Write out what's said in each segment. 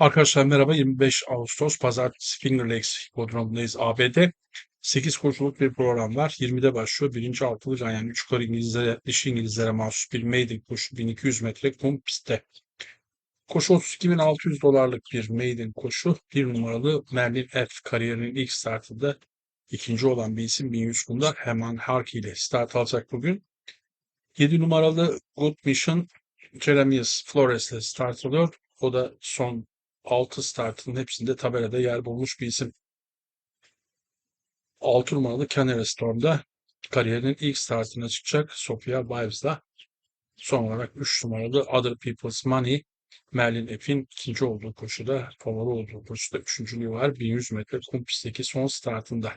Arkadaşlar merhaba. 25 Ağustos Pazartesi Finger Lakes Hipodromu'ndayız. ABD 8 koşuluk bir program var. 20'de başlıyor. Birinci altılı yani 3 yukarı İngilizlere, dişi İngilizlere mahsus bir maiden koşu 1200 metre kum pistte. Koşu 32.600 dolarlık bir maiden koşu. Bir numaralı Merlin F kariyerinin ilk startında ikinci olan bir isim 1100 kumda Heman Harki ile start alacak bugün. 7 numaralı Good Mission Jeremias Flores ile start alıyor. O da son 6 startın hepsinde tabelada yer bulmuş bir isim. 6 numaralı Canary Storm'da kariyerinin ilk startına çıkacak Sofia Vives'da. Son olarak 3 numaralı Other People's Money Merlin F'in ikinci olduğu koşuda, favori olduğu koşuda üçüncülüğü var. 1100 metre kum pistteki son startında.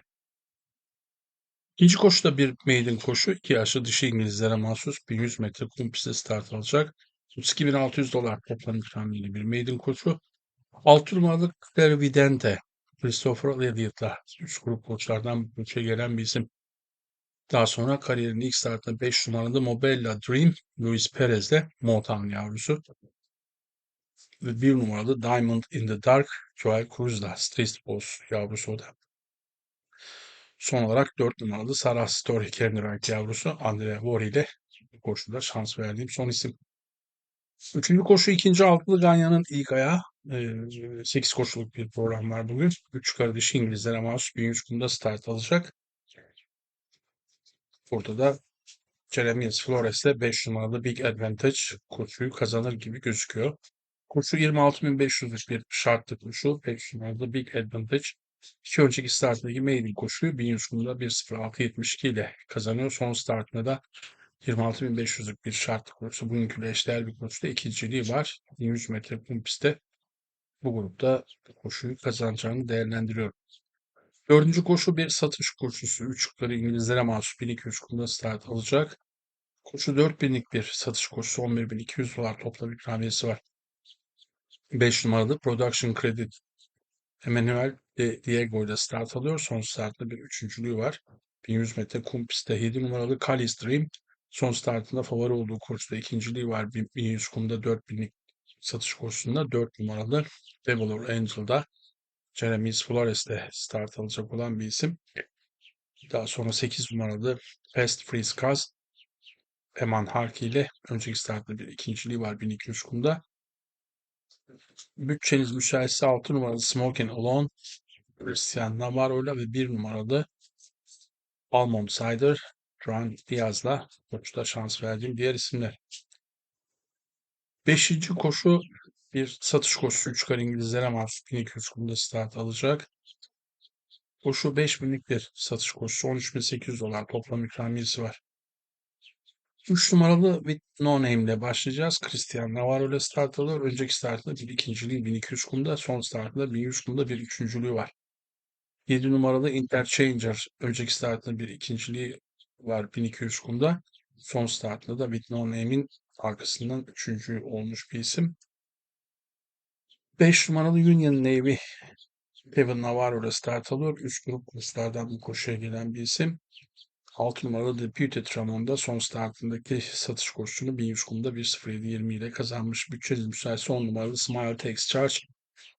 İkinci koşuda bir maiden koşu. iki yaşlı dişi İngilizlere mahsus 1100 metre kum pistte start alacak. 2600 dolar toplam ikramiyeli bir maiden koşu. 6 numaralı Clarividente Christopher Elliott'la üst grup koçlardan koça gelen bir isim. Daha sonra kariyerinin ilk startında 5 numaralı Mobella Dream Luis Perez'le Motown yavrusu. Ve 1 numaralı Diamond in the Dark Joel Cruz'la Street Boss yavrusu o da. Son olarak 4 numaralı Sarah Story Kendrick yavrusu Andrea Vori ile koşuda şans verdiğim son isim. Üçüncü koşu ikinci altılı Ganya'nın ilk ayağı. 8 koşuluk bir program var bugün. 3 kardeşi İngilizlere mahsus 1100 kumda start alacak. Burada da Jeremias Flores'le 5 numaralı Big Advantage koşuyu kazanır gibi gözüküyor. Koşu 26.500'lük bir şartlı koşu. 5 numaralı Big Advantage. İki önceki startındaki maiden koşuyu 1100 kumda 1.06.72 ile kazanıyor. Son startında da 26.500'lük bir şartlı koşu. Bugünkü eşdeğer bir koşuda ikinciliği var. 100 metre kum pistte bu grupta koşuyu kazanacağını değerlendiriyorum. Dördüncü koşu bir satış koşusu. Üç yukarı İngilizlere mahsus 1200 kumda start alacak. Koşu 4000'lik bir satış koşusu 11.200 dolar toplam ikramiyesi var. 5 numaralı Production Credit Emmanuel de Diego ile start alıyor. Son startta bir üçüncülüğü var. 1100 metre kum pistte 7 numaralı Kalis Dream son startında favori olduğu koşuda ikinciliği var. 1100 kumda 4000'lik satış koşusunda 4 numaralı Devolor Angel'da Jeremy's Flores'te start alacak olan bir isim. Daha sonra 8 numaralı Fast Freeze Cast Eman Harki ile önceki startta bir ikinciliği var 1200 kumda. Bütçeniz müsaitse 6 numaralı Smoking Alone Christian Navarro ile ve 1 numaralı Almond Cider Ron Diaz'la koçta şans verdiğim diğer isimler. Beşinci koşu bir satış koşusu 3 kar İngilizlere mahsus 1200 kumda start alacak. Koşu 5000'lik bir satış koşusu 13.800 dolar toplam ikramiyesi var. 3 numaralı with no name ile başlayacağız. Christian Navarro ile start alıyor. Önceki startında bir ikinciliği 1200 kumda, son startında 1100 kumda bir üçüncülüğü var. 7 numaralı Interchanger önceki startında bir ikinciliği var 1200 kumda. Son startında da with no name'in arkasından üçüncü olmuş bir isim. 5 numaralı Union Navy Kevin Navarro ile start alıyor. Üst grup kurslardan bu koşuya gelen bir isim. 6 numaralı Deputy Tramon'da son startındaki satış koşusunu 1100 kumda 1.07.20 ile kazanmış. Bütçeniz müsaitse 10 numaralı Smile Takes Charge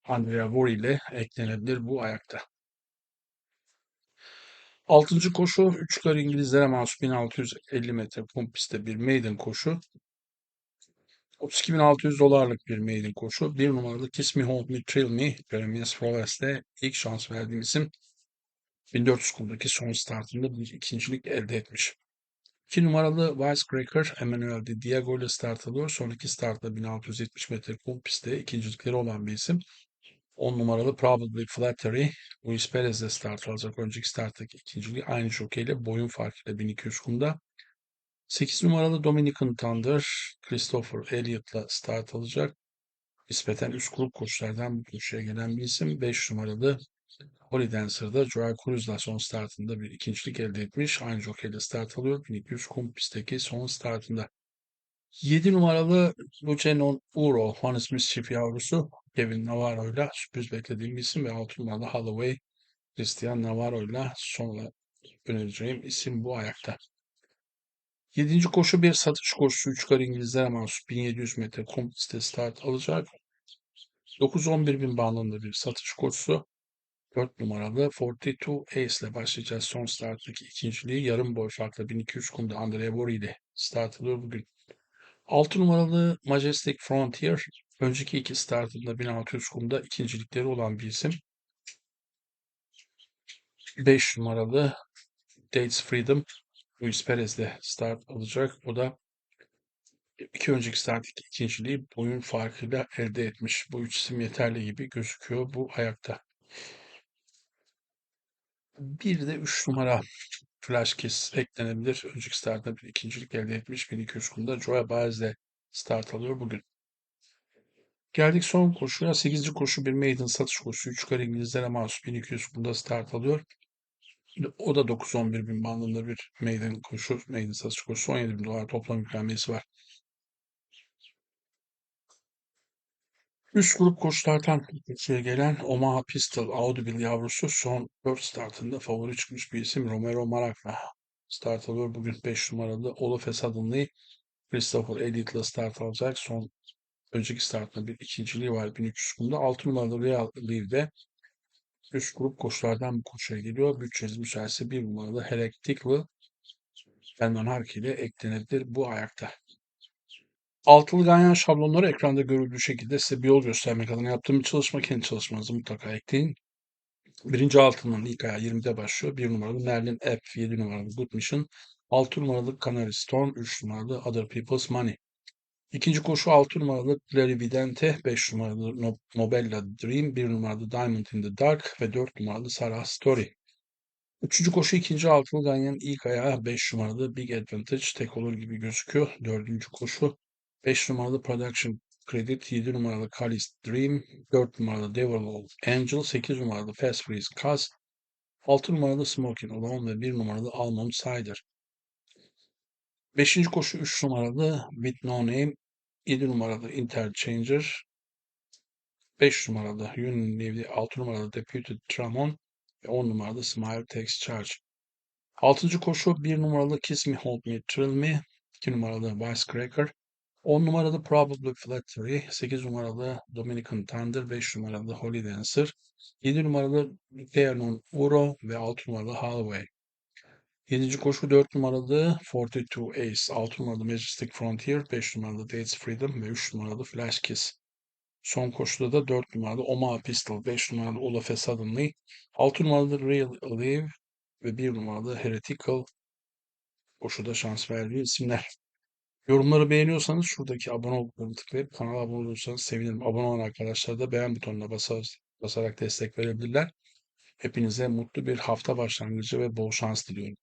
Andrea Vori ile eklenebilir bu ayakta. Altıncı koşu 3 kar İngilizlere mahsus 1650 metre kum pistte bir maiden koşu. 32.600 dolarlık bir maiden koşu. Bir numaralı Kiss Me Hold Me Thrill Me Jeremias Flores ilk şans verdiğim isim 1400 kumdaki son startında bir ikincilik elde etmiş. 2 numaralı Wisecracker Emmanuel de Diego ile start alıyor. Sonraki startta 1670 metre kum pistte ikincilikleri olan bir isim. 10 numaralı Probably Flattery Luis Perez ile start alacak. Önceki starttaki ikinciliği aynı jokeyle boyun farkıyla 1200 kumda. 8 numaralı Dominican Thunder Christopher Elliott'la start alacak. Nispeten üst grup koçlardan bu koşuya gelen bir isim. 5 numaralı Holy Dancer'da Joel Cruz'la son startında bir ikincilik elde etmiş. Aynı jokeyle start alıyor. 1200 kum pistteki son startında. 7 numaralı Lucenon Uro, Juan Smith yavrusu Kevin Navarro ile sürpriz beklediğim isim ve 6 numaralı Holloway Christian Navarro ile sonra önereceğim isim bu ayakta. Yedinci koşu bir satış koşusu. Üç kar İngilizlere mahsus 1700 metre kum pistte start alacak. 9-11 bin bandında bir satış koşusu. 4 numaralı 42 Ace ile başlayacağız. Son starttaki ikinciliği yarım boy farkla 1200 kumda Andrea Bori ile start alıyor bugün. 6 numaralı Majestic Frontier önceki iki startında 1600 kumda ikincilikleri olan bir isim. 5 numaralı Dates Freedom Luis Perez de start alacak. O da iki önceki starttaki ikinciliği boyun farkıyla elde etmiş. Bu üç isim yeterli gibi gözüküyor bu ayakta. Bir de 3 numara Flash Kiss eklenebilir. Önceki startta bir ikincilik elde etmiş. 1200 kumda Joya Baez de start alıyor bugün. Geldik son koşuya. 8. koşu bir maiden satış koşusu. 3 kare İngilizlere mahsus 1200 kumda start alıyor. O da 9-11 bin bandında bir maiden koşu, maiden satış koşusu. 17 bin dolar toplam ikramiyesi var. Üst grup koçlardan ikiye gelen Omaha Pistol Audible yavrusu son 4 startında favori çıkmış bir isim Romero Marac'la start alıyor. Bugün 5 numaralı Olofe Suddenly Christopher Elliott'la start alacak. Son önceki startında bir ikinciliği var 1300 kumda. 6 numaralı Real Lee'de üst grup koçlardan bir koşuya geliyor. Bütçeniz müsaitse 1 numaralı Heretical Elman Harki ile eklenebilir bu ayakta. Altılı ganyan şablonları ekranda görüldüğü şekilde size bir yol göstermek adına yaptığım bir çalışma. Kendi çalışmanızı mutlaka ekleyin. Birinci altının ilk ayağı 20'de başlıyor. 1 numaralı Merlin App, 7 numaralı Good Mission, 6 numaralı Canary Stone, 3 numaralı Other People's Money. İkinci koşu 6 numaralı Clary Vidente, 5 numaralı No- Nobella Dream, 1 numaralı Diamond in the Dark ve 4 numaralı Sarah Story. Üçüncü koşu ikinci altılı ganyanın ilk ayağı 5 numaralı Big Advantage tek olur gibi gözüküyor. Dördüncü koşu 5 numaralı Production Credit, 7 numaralı Callis Dream, 4 numaralı Devil of Angel, 8 numaralı Fast Freeze Cuz, 6 numaralı Smoking Alone ve 1 numaralı Almond Cider. Beşinci koşu 3 numaralı With No Name, 7 numaralı Interchanger, 5 numaralı Union 6 numaralı Deputy Tramon ve 10 numaralı Smile Takes Charge. Altıncı koşu 1 numaralı Kiss Me Hold Me Thrill Me, 2 numaralı Wisecracker, 10 numaralı Probably Flattery, 8 numaralı Dominican Thunder, 5 numaralı Holy Dancer, 7 numaralı Theonon Uro ve 6 numaralı Holloway. 7. koşu 4 numaralı 42 Ace, 6 numaralı Majestic Frontier, 5 numaralı Dates Freedom ve 3 numaralı Flash Kiss. Son koşuda da 4 numaralı Omaha Pistol, 5 numaralı Olafe Suddenly, 6 numaralı Real Alive ve 1 numaralı Heretical koşuda şans verdiği isimler. Yorumları beğeniyorsanız şuradaki abone ol butonuna tıklayıp kanala abone olursanız sevinirim. Abone olan arkadaşlar da beğen butonuna basar, basarak destek verebilirler. Hepinize mutlu bir hafta başlangıcı ve bol şans diliyorum.